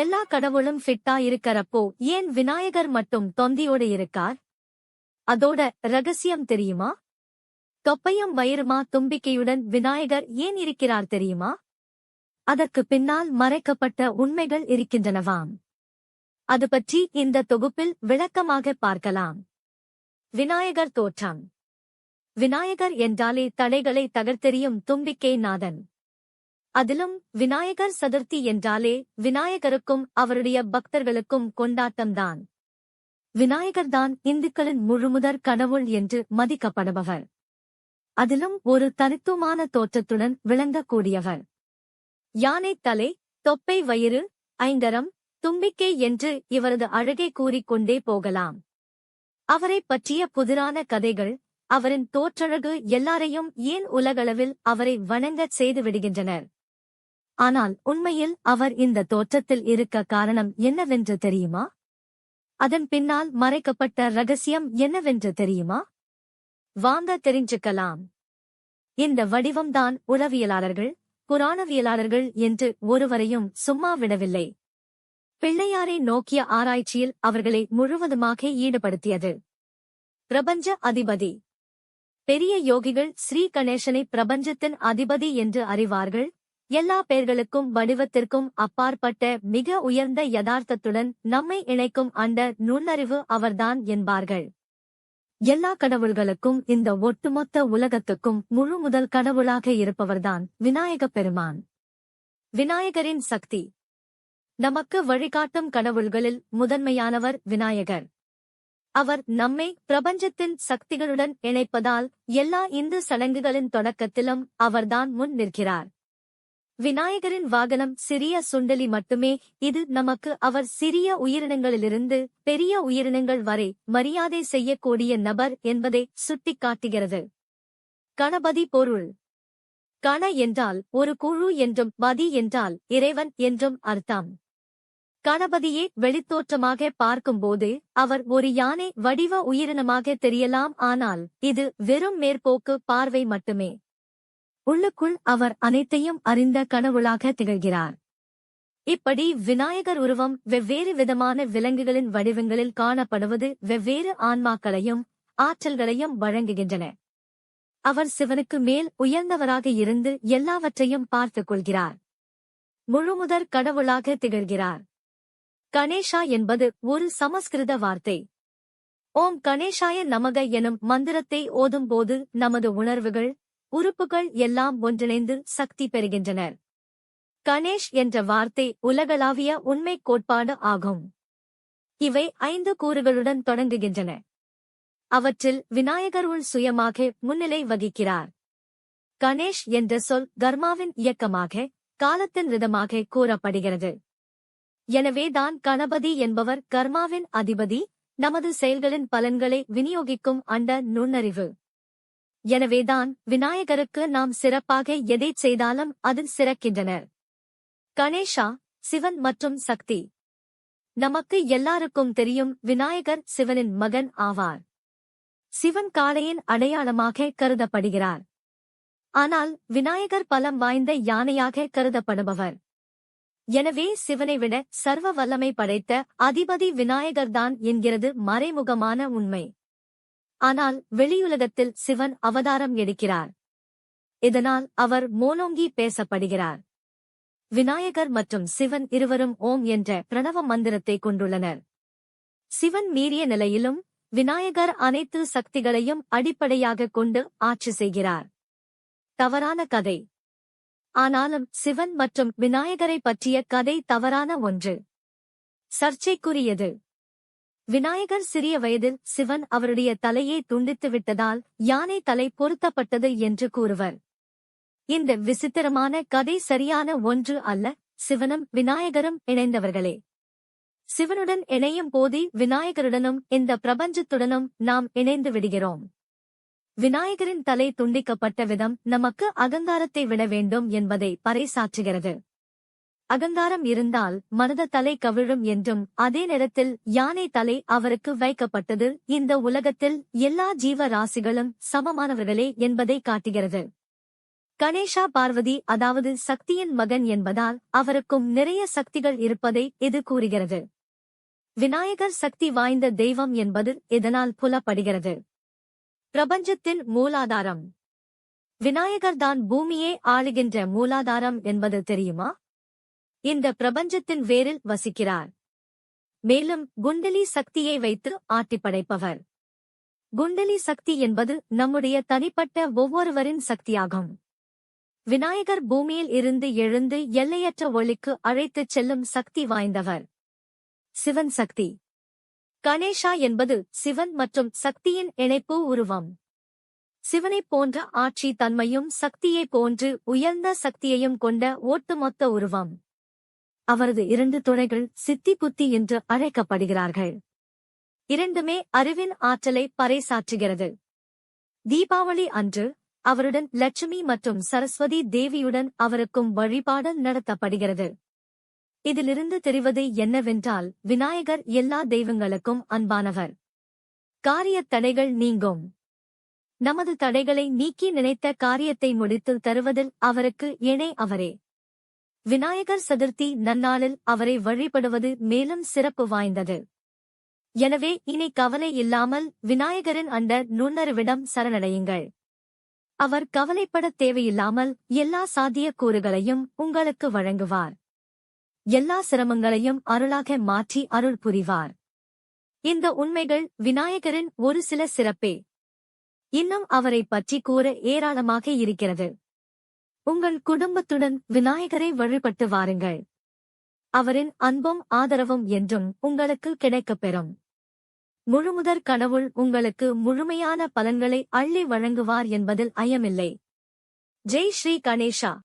எல்லா கடவுளும் ஃபிட்டா இருக்கறப்போ ஏன் விநாயகர் மட்டும் தொந்தியோட இருக்கார்? அதோட ரகசியம் தெரியுமா? தொப்பையும் வயிறுமா தும்பிக்கையுடன் விநாயகர் ஏன் இருக்கிறார் தெரியுமா? அதற்கு பின்னால் மறைக்கப்பட்ட உண்மைகள் இருக்கின்றனவாம். அது பற்றி இந்த தொகுப்பில் விளக்கமாக பார்க்கலாம். விநாயகர் தோற்றம். விநாயகர் என்றாலே தடைகளை தகர்த்தெறியும் தும்பிக்கை நாதன். அதிலும் விநாயகர் சதுர்த்தி என்றாலே விநாயகருக்கும் அவருடைய பக்தர்களுக்கும் கொண்டாட்டம்தான். விநாயகர்தான் இந்துக்களின் முழுமுதற் கடவுள் என்று மதிக்கப்படுபவர். அதிலும் ஒரு தனித்துவமான தோற்றத்துடன் விளங்கக்கூடியவர். யானை தலை தொப்பை வயிறு ஐந்தரம் தும்பிக்கை என்று இவரது அழகை கூறிக்கொண்டே போகலாம். அவரைப் பற்றிய புதிரான கதைகள் அவரின் தோற்றழகு எல்லாரையும் ஏன் உலகளவில் அவரை வணங்கச் செய்து விடுகின்றனர்? ஆனால் உண்மையில் அவர் இந்த தோற்றத்தில் இருக்க காரணம் என்னவென்று தெரியுமா? அதன் பின்னால் மறைக்கப்பட்ட ரகசியம் என்னவென்று தெரியுமா? வாங்க தெரிஞ்சுக்கலாம். இந்த வடிவம்தான் உளவியலாளர்கள் புராணவியலாளர்கள் என்று ஒருவரையும் சும்மா விடவில்லை. பிள்ளையாரை நோக்கிய ஆராய்ச்சியில் அவர்களை முழுவதுமாக ஈடுபடுத்தியது. பிரபஞ்ச அதிபதி. பெரிய யோகிகள் ஸ்ரீ கணேசனை பிரபஞ்சத்தின் அதிபதி என்று அறிவார்கள். எல்லா பெயர்களுக்கும் வடிவத்திற்கும் அப்பாற்பட்ட மிக உயர்ந்த யதார்த்தத்துடன் நம்மை இணைக்கும் அண்ட நுண்ணறிவு அவர்தான் என்பார்கள். எல்லா கடவுள்களுக்கும் இந்த ஒட்டுமொத்த உலகத்துக்கும் முழு முதல் கடவுளாக இருப்பவர்தான் விநாயகப் பெருமான். விநாயகரின் சக்தி. நமக்கு வழிகாட்டும் கடவுள்களில் முதன்மையானவர் விநாயகர். அவர் நம்மை பிரபஞ்சத்தின் சக்திகளுடன் இணைப்பதால் எல்லா இந்து சடங்குகளின் தொடக்கத்திலும் அவர்தான் முன் நிற்கிறார். விநாயகரின் வாகனம் சிறிய சுண்டலி மட்டுமே. இது நமக்கு அவர் சிறிய உயிரினங்களிலிருந்து பெரிய உயிரினங்கள் வரை மரியாதை செய்யக்கூடிய நபர் என்பதை சுட்டிக்காட்டுகிறது. கணபதி பொருள். கண என்றால் ஒரு குழு என்றும் பதி என்றால் இறைவன் என்றும் அர்த்தம். கணபதியே வெளித்தோற்றமாக பார்க்கும்போது அவர் ஒரு யானை வடிவ உயிரினமாக தெரியலாம். ஆனால் இது வெறும் மேற்போக்கு பார்வை மட்டுமே. உள்ளுக்குள் அவர் அனைத்தையும் அறிந்த கடவுளாக திகழ்கிறார். இப்படி விநாயகர் உருவம் வெவ்வேறு விதமான விலங்குகளின் வடிவங்களில் காணப்படுவது வெவ்வேறு ஆன்மாக்களையும் ஆற்றல்களையும் வழங்குகின்றன. அவர் சிவனுக்கு மேல் உயர்ந்தவராக இருந்து எல்லாவற்றையும் பார்த்துக் கொள்கிறார். முழுமுதற் கடவுளாக திகழ்கிறார். கணேஷா என்பது ஒரு சமஸ்கிருத வார்த்தை. ஓம் கணேஷாய நமக எனும் மந்திரத்தை ஓதும்போது நமது உணர்வுகள் உறுப்புகள் எல்லாம் ஒன்றிணைந்து சக்தி பெறுகின்றனர். கணேஷ் என்ற வார்த்தை உலகளாவிய உண்மைக் கோட்பாடு ஆகும். இவை ஐந்து கூறுகளுடன் தொடங்குகின்றன. அவற்றில் விநாயகர் உள் சுயமாக முன்னிலை வகிக்கிறார். கணேஷ் என்ற சொல் கர்மாவின் இயக்கமாக காலத்தின் விதமாக கூறப்படுகிறது. எனவேதான் கணபதி என்பவர் கர்மாவின் அதிபதி நமது செயல்களின் பலன்களை விநியோகிக்கும் அண்ட நுண்ணறிவு. எனவேதான் விநாயகருக்கு நாம் சிறப்பாக எதைச் செய்தாலும் அதில் சிறக்கின்றனர். கணேஷா சிவன் மற்றும் சக்தி. நமக்கு எல்லாருக்கும் தெரியும் விநாயகர் சிவனின் மகன் ஆவார். சிவன் காளையின் அடையாளமாக கருதப்படுகிறார். ஆனால் விநாயகர் பலம் வாய்ந்த யானையாக கருதப்படுபவர். எனவே சிவனை விட சர்வ வல்லமை படைத்த அதிபதி விநாயகர்தான் என்கிறது மறைமுகமான உண்மை. ஆனால் வெளியுலகத்தில் சிவன் அவதாரம் எடுக்கிறார். இதனால் அவர் மோனோங்கி பேசப்படுகிறார். விநாயகர் மற்றும் சிவன் இருவரும் ஓம் என்ற பிரணவ மந்திரத்தை கொண்டுள்ளனர். சிவன் மீறிய நிலையிலும் விநாயகர் அனைத்து சக்திகளையும் அடிப்படையாகக் கொண்டு ஆட்சி செய்கிறார். தவறான கதை. ஆனாலும் சிவன் மற்றும் விநாயகரை பற்றிய கதை தவறான ஒன்று. சர்ச்சைக்குரியது. விநாயகர் சிறிய வயதில் சிவன் அவருடைய தலையை துண்டித்து விட்டதால் யானை தலை பொருத்தப்பட்டது என்று கூறுவர். இந்த விசித்திரமான கதை சரியான ஒன்று அல்ல சிவனும் விநாயகரும் இணைந்தவர்களே. சிவனுடன் இணையும் போதே விநாயகருடனும் இந்த பிரபஞ்சத்துடனும் நாம் இணைந்து விடுகிறோம். விநாயகரின் தலை துண்டிக்கப்பட்ட விதம் நமக்கு அகங்காரத்தை விட வேண்டும் என்பதை பறைசாற்றுகிறது. அகங்காரம் இருந்தால் மனத தலை கவிழும் என்றும் அதே நேரத்தில் யானை தலை அவருக்கு வைக்கப்பட்டது. இந்த உலகத்தில் எல்லா ஜீவ ராசிகளும் சமமானவர்களே என்பதை காட்டுகிறது. கணேஷா பார்வதி அதாவது சக்தியின் மகன் என்பதால் அவருக்கும் நிறைய சக்திகள் இருப்பதை இது கூறுகிறது. விநாயகர் சக்தி வாய்ந்த தெய்வம் என்பது இதனால் புலப்படுகிறது. பிரபஞ்சத்தின் மூலாதாரம். விநாயகர்தான் பூமியே ஆளுகின்ற மூலாதாரம் என்பது தெரியுமா? இந்த பிரபஞ்சத்தின் வேரில் வசிக்கிறார். மேலும் குண்டலி சக்தியை வைத்து ஆட்டி படைப்பவர். குண்டலி சக்தி என்பது நம்முடைய தனிப்பட்ட ஒவ்வொருவரின் சக்தியாகும். விநாயகர் பூமியில் இருந்து எழுந்து எல்லையற்ற ஒளிக்கு அழைத்துச் செல்லும் சக்தி வாய்ந்தவர். சிவன் சக்தி. கணேஷா என்பது சிவன் மற்றும் சக்தியின் இணைப்பு உருவம். சிவனைப் போன்ற ஆட்சி தன்மையும் சக்தியைப் போன்று உயர்ந்த சக்தியையும் கொண்ட ஒட்டுமொத்த உருவம். அவரது இரண்டு துணைகள் சித்தி புத்தி என்று அழைக்கப்படுகிறார்கள். இரண்டுமே அறிவின் ஆற்றலை பறைசாற்றுகிறது. தீபாவளி அன்று அவருடன் லட்சுமி மற்றும் சரஸ்வதி தேவியுடன் அவருக்கும் வழிபாடு நடத்தப்படுகிறது. இதிலிருந்து தெரிவது என்னவென்றால் விநாயகர் எல்லா தெய்வங்களுக்கும் அன்பானவர். காரியத் தடைகள் நீங்கும். நமது தடைகளை நீக்கி நினைத்த காரியத்தை முடித்து தருவதில் அவருக்கு இணை அவரே. விநாயகர் சதுர்த்தி நன்னாளில் அவரை வழிபடுவது மேலும் சிறப்பு வாய்ந்தது. எனவே இனி கவலை இல்லாமல் விநாயகரின் அண்ட நுண்ணறிவிடம் சரணடையுங்கள். அவர் கவலைப்படத் தேவையில்லாமல் எல்லா சாத்தியக்கூறுகளையும் உங்களுக்கு வழங்குவார். எல்லா சிரமங்களையும் அருளாக மாற்றி அருள் புரிவார். இந்த உண்மைகள் விநாயகரின் ஒரு சில சிறப்பே. இன்னும் அவரை பற்றி கூற ஏராளமாக இருக்கிறது. உங்கள் குடும்பத்துடன் விநாயகரை வழிபட்டு வாருங்கள். அவரின் அன்பும் ஆதரவும் என்றும் உங்களுக்கு கிடைக்கப் பெறும். முழுமுதற் கடவுள் உங்களுக்கு முழுமையான பலன்களை அள்ளி வழங்குவார் என்பதில் ஐயமில்லை. ஜெய் ஸ்ரீ கணேஷா.